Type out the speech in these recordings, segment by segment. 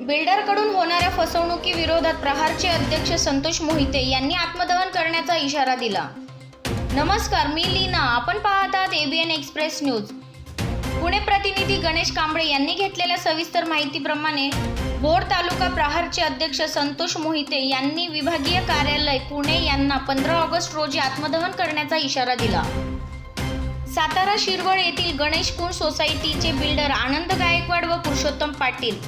बिल्डरकडून होणाऱ्या फसवणुकीविरोधात प्रहारचे अध्यक्ष संतोष मोहिते यांनी आत्मदहन करण्याचा इशारा दिला. नमस्कार मी लीना. आपण पाहत आहात एबीएन एक्सप्रेस न्यूज पुणे प्रतिनिधी गणेश कांबळे यांनी घेतलेल्या सविस्तर माहितीप्रमाणे भोर तालुका प्रहारचे अध्यक्ष संतोष मोहिते यांनी विभागीय कार्यालय पुणे यांना पंधरा ऑगस्ट रोजी आत्मदहन करण्याचा इशारा दिला. सातारा शिरवळ येथील गणेश कुंड सोसायटीचे बिल्डर आनंद गायकवाड व पुरुषोत्तम पाटील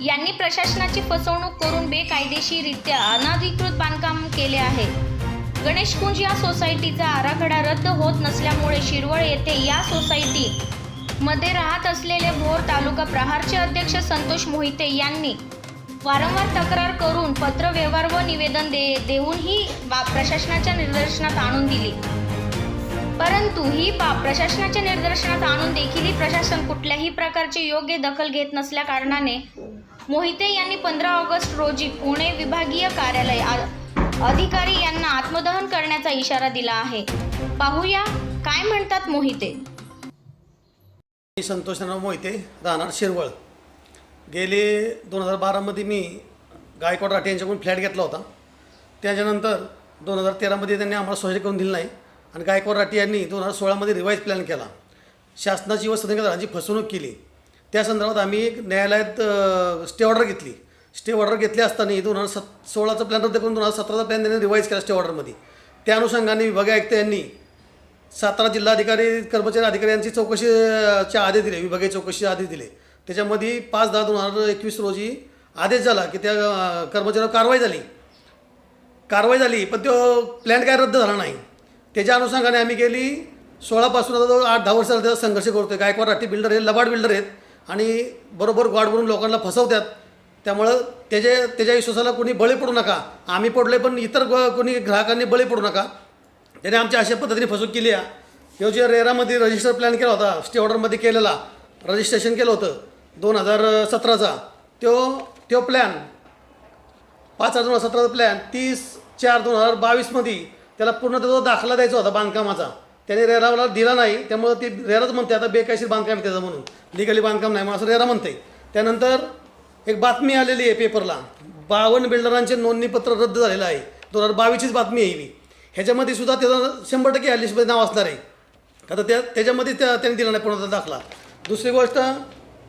यांनी प्रशासनाची फसवणूक करून बेकायदेशीरित्या अनाधिकृत बांधकाम केले आहे. गणेश कुंज या सोसायटीचा आराखडा रद्द होत नसल्यामुळे शिरवळ येथे या सोसायटी मध्ये राहत असलेले भोर तालुका प्रहारचे अध्यक्ष संतोष मोहिते यांनी वारंवार तक्रार करून पत्रव्यवहार व निवेदन दे देऊनही बाब प्रशासनाच्या निदर्शनात आणून दिली. परंतु ही बाब प्रशासनाच्या निदर्शनात आणून देखीलही प्रशासन कुठल्याही प्रकारची योग्य दखल घेत नसल्या कारणाने मोहिते यांनी पंधरा ऑगस्ट रोजी पुणे विभागीय कार्यालय आ- अधिकारी यांना आत्मदहन करण्याचा इशारा दिला आहे. पाहूया काय म्हणतात मोहिते? मी संतोषराव मोहिते राहणार शिरवळ. गेले दोन हजार बारामध्ये मी गायकवाड राठे यांच्याकडून फ्लॅट घेतला होता. त्याच्यानंतर दोन हजार तेरामध्ये त्यांनी आम्हाला सोसायटी करून दिली नाही आणि गायकवाड राठे यांनी दोन हजार सोळामध्ये रिवाईज प्लॅन केला. शासनाची व सदनिकाची फसवणूक केली. त्या संदर्भात आम्ही एक न्यायालयात स्टे ऑर्डर घेतली. स्टे ऑर्डर घेतली असताना दोन हजार सत सोळाचा प्लॅन रद्द करून दोन हजार सतराचा प्लॅन त्यांनी रिवाईज केला स्टे ऑर्डरमध्ये. त्या अनुषंगाने विभागीय आयुक्त यांनी सातारा जिल्हाधिकारी कर्मचारी अधिकारी यांची चौकशीचे आदेश दिले विभागीय चौकशीचे आदेश दिले. त्याच्यामध्ये पाच दहा दोन हजार एकवीस रोजी आदेश झाला की त्या कर्मचाऱ्यावर कारवाई झाली. कारवाई झाली पण तो प्लॅन काय रद्द झाला नाही. त्याच्या अनुषंगाने आम्ही गेली सोळापासून आता आठ दहा वर्ष त्याचा संघर्ष करतो आहे गायकवाड राठी बिल्डर हे लबाड बिल्डर आहेत. आणि बरोबर गॉडवरून लोकांना फसवतात त्यामुळं त्याच्या त्याच्या विश्वासाला कोणी बळी पडू नका. आम्ही पडले पण इतर कोणी ग्राहकांनी बळी पडू नका. त्याने आमच्या अशा पद्धतीने फसवणूक केली आहे. ह्यो जे रेरामध्ये रजिस्टर प्लॅन केला होता स्टे ऑर्डरमध्ये केलेला रजिस्ट्रेशन केलं होतं दोन हजार सतराचा तो तो प्लॅन पाच हजार दोन हजार सतराचा प्लॅन तीस चार दोन हजार बावीसमध्ये त्याला पूर्ण त्याचा दाखला द्यायचा होता बांधकामाचा. त्याने रेराला दिला नाही त्यामुळं ते रेराच म्हणते आता बेकायशीर बांधकाम त्याचं म्हणून. लिगली बांधकाम नाही म्हणून असं रेरा म्हणते त्यानंतर एक बातमी आलेली आहे पेपरला बावन्न बिल्डरांचे नोंदणीपत्र रद्द झालेलं आहे. दोन हजार बावीसचीच बातमी आहे ही. ह्याच्यामध्ये सुद्धा त्याचं शंभर टक्के या लिस्टमध्ये नाव असणार आहे. आता त्या त्याच्यामध्ये त्या त्यांनी दिला नाही पूर्ण दाखला. दुसरी गोष्ट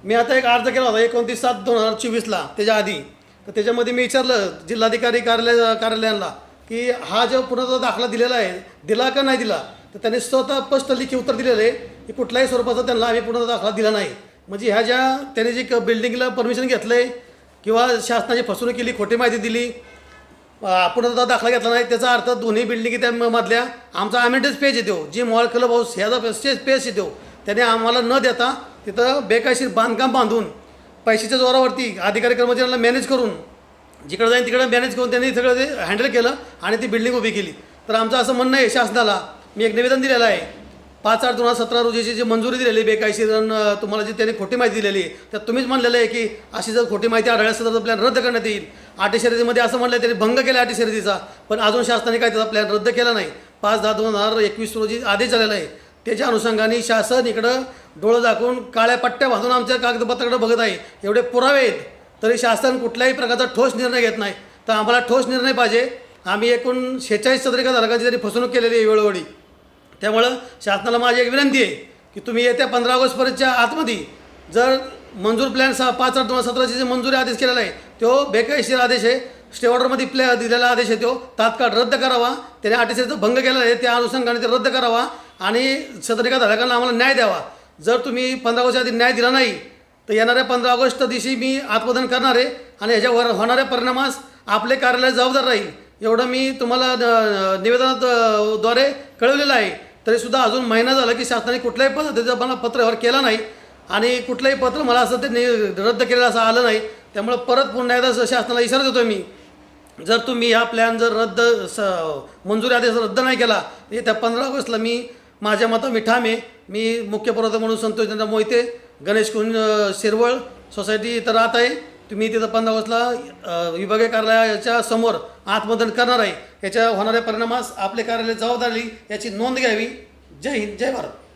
मी आता एक अर्ज केला होता एकोणतीस सात दोन हजार चोवीसला त्याच्या आधी. तर त्याच्यामध्ये मी विचारलं जिल्हाधिकारी कार्यालय कार्यालयांना की हा जो पुन्हा दाखला दिलेला आहे दिला का नाही दिला? तर त्यांनी स्वतः स्पष्ट लिखी उत्तर दिलेलं आहे की कुठल्याही स्वरूपाचा त्यांना आम्ही पूर्ण दाखला दिला नाही. म्हणजे ह्या ज्या त्याने जी क- बिल्डिंगला परमिशन घेतलं आहे किंवा शासनाची फसवणूक केली खोटी माहिती दिली पूर्णतः दाखला घेतला नाही त्याचा अर्थ दोन्ही बिल्डिंगी त्या मधल्या आमचा अमेंटेज पेज येतो. जी मॉल क्लब हाऊस ह्याचा स्टेज पेज येतो. त्याने आम्हाला न देता तिथं बेकायशीर बांधकाम बांधून पैशाच्या जोरावरती अधिकारी कर्मचाऱ्यांना मॅनेज करून जिकडं जाईन तिकडं मॅनेज करून त्यांनी सगळं ते हँडल केलं आणि ती बिल्डिंग उभी केली. तर आमचं असं म्हणणं आहे शासनाला मी एक निवेदन दिलेलं आहे. पाच आठ दोन हजार सतरा रोजीची जी मंजुरी दिलेली आहे बेकायशीर तुम्हाला जी त्यांनी खोटी माहिती दिलेली आहे त्यात तुम्हीच म्हणलेलं आहे की अशी जर खोटी माहिती आढळल्यास तर प्लॅन रद्द करण्यात येईल. अटी शर्यतीमध्ये असं म्हणलं त्यांनी भंग केला आटी शर्यतीचा पण अजून शासनाने काय त्याचा प्लॅन रद्द केला नाही. पाच दहा दोन हजार एकवीस रोजी आदेश झालेला आहे. त्याच्या अनुषंगाने शासन इकडं डोळं दाखवून काळ्या पट्ट्या बांधून आमच्या कागदपत्राकडे बघत आहे. एवढे पुरावे आहेत तरी शासन कुठल्याही प्रकारचा ठोस निर्णय घेत नाही. तर आम्हाला ठोस निर्णय पाहिजे. आम्ही एकूण शेहेचाळीस सदरिका धारकांची तरी फसवणूक केलेली आहे वेळोवेळी. त्यामुळं शासनाला माझी एक विनंती आहे की तुम्ही येत्या पंधरा ऑगस्टपर्यंतच्या आतमध्ये जर मंजूर प्लॅन सहा पाच आठ दोन हजार सतराचे जे मंजुरी आदेश केलेला आहे तो बेकायदेशीर आदेश आहे स्टे ऑर्डरमध्ये प्ले दिलेला आदेश आहे तो तात्काळ रद्द करावा त्याने अटीशेचा भंग केला आहे त्या अनुषंगाने ते रद्द करावा आणि सदरिका धारकांना आम्हाला न्याय द्यावा. जर तुम्ही पंधरा ऑगस्ट आधी न्याय दिला नाही तर येणाऱ्या पंधरा ऑगस्ट दिवशी मी आत्मदन करणार आहे आणि ह्याच्यावर होणाऱ्या परिणामास आपले कार्यालय जबाबदार राहील. एवढं मी तुम्हाला निवेदनाद्वारे द्वारे कळवलेलं आहे. तरीसुद्धा अजून महिना झाला की शासनाने कुठल्याही पद्धतीचा मला पत्रव्यवहार केला नाही आणि कुठलंही पत्र मला असं ते नि रद्द केलेलं असं आलं नाही त्यामुळं परत पुन्हा एकदा शासनाला इशारा देतो मी. जर तुम्ही हा प्लॅन जर रद्द स मंजुरी आदेश रद्द नाही केला येत्या पंधरा ऑगस्टला मी माझ्या मतं मी ठाम आहे. मी मुख्य प्रवर्तक म्हणून संतोषचंद्र मोहिते गणेश कुंज शिरवळ सोसायटी इथं राहत आहे. तुम्ही तिथं पंधरा ऑगस्टला विभागीय कार्यालयाच्या समोर आत्मदन करणार आहे. याच्या होणाऱ्या परिणामास आपले कार्यालय जबाबदारी याची नोंद घ्यावी. जय हिंद जय भारत.